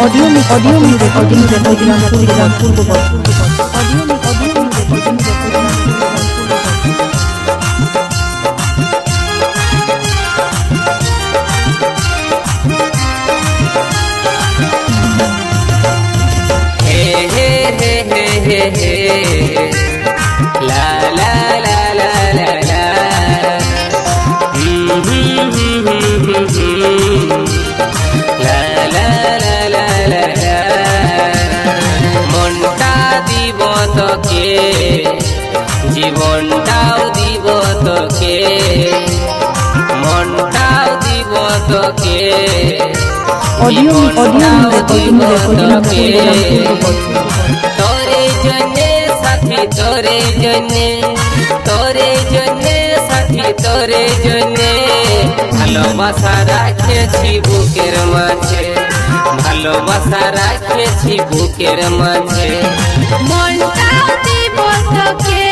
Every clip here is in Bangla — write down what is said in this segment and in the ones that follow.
Audio audio recording recording Kurigram Purba audio audio me recording audio audio recording recording তোরে জন্যে সাথী তোরে জন্যে। তোরে জন্যে সাথী তোরে জন্যে। ভালোবাসা রাখেছি বুকের মাঝে। ভালোবাসা রাখেছি বুকের মাঝে। মনটাও দিব তোকে।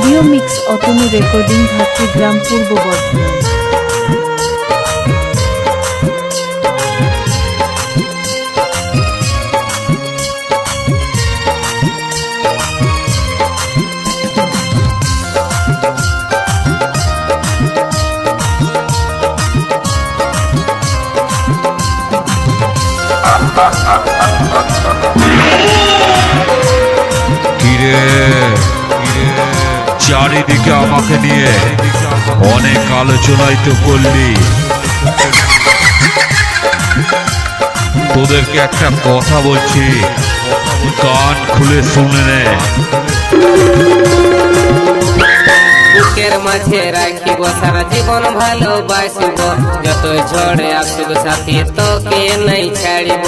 Audio mix Atanu recording Bhatrigram Purba Bardhaman. কিরে? চারিদিকে আমাকে নিয়ে অনেক আলোচনাই তো করলি। তোদেরকে একটা কথা বলছি, কান খুলে শুনে নে। বুকের মাঝে রাখিব সারা জীবন ভালোবাসিব। যত ঝড়ে তোকে নাই ছাড়িব।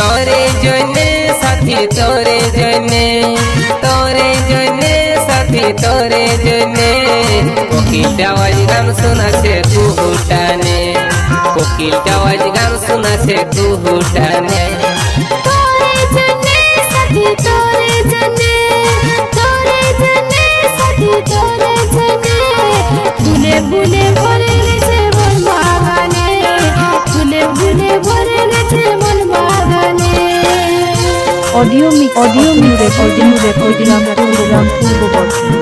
তোরে জন্যে সাথী তোরে জন্যে তোরে জন্যে সাথী তোরে জন্যে কোকিলটা আওয়াজ গান শোনাছে কুহুটানে কোকিলটা আওয়াজ গান শোনাছে কুহুটানে তোরে জন্যে সাথী তোরে অডিও মিক্স অডিও মি রেকর্ডিং রেকর্ডিং কুড়িগ্রাম পূর্ব বর্ধমান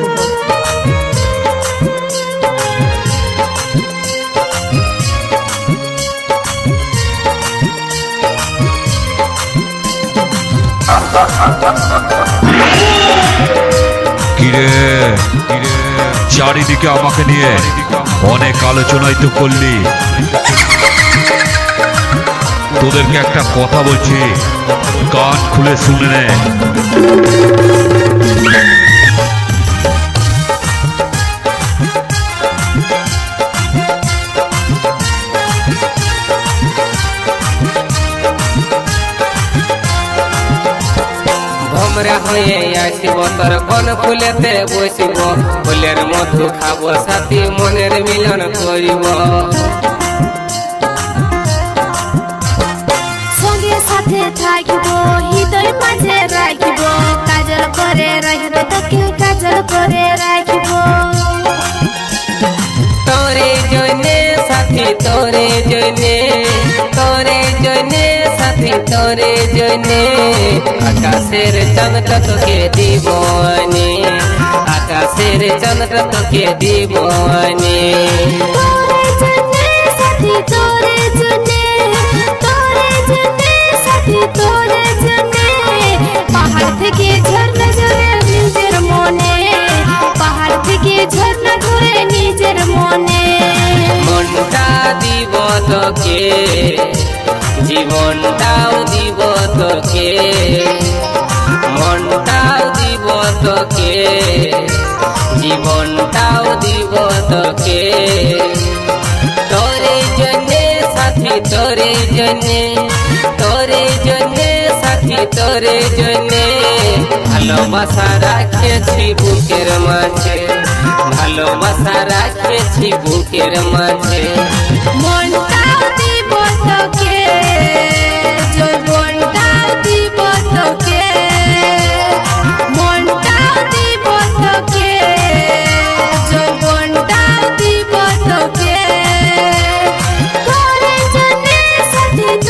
কিরে কিরে? চারিদিকে আমাকে নিয়ে অনেক আলোচনাই তো করলি। তোদেরকে একটা কথা বলছি। কান খুলে শুনে নে। বসিব। ফুলের মধু খাব সাথী মনের মিলন করিব। সাথে থাকিব হৃদয় মাঝে রাখিব। কাজল করে রাখিব তোকে কাজল করে রাখিব। তোরে জন্যে সাথী তোরে জন্যে তোরে জন্যে সাথী তোরে জন্যে। আকাশের চন্দ্র তোকে দিব আনে আকাশের চন্দ্র তোকে দিব আনে তোরে জন্যে সাথী তোরে জন্যে। জীবনটাও দিব তোকে। তোরে জন্যে সাথী, তোরে জন্যে। তোরে জন্যে সাথী, তোরে জন্যে। ভালোবাসা রাখেছি বুকের মাঝে। ভালোবাসা রাখেছি বুকের মাঝে। মনটাও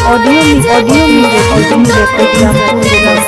audio audio music audio music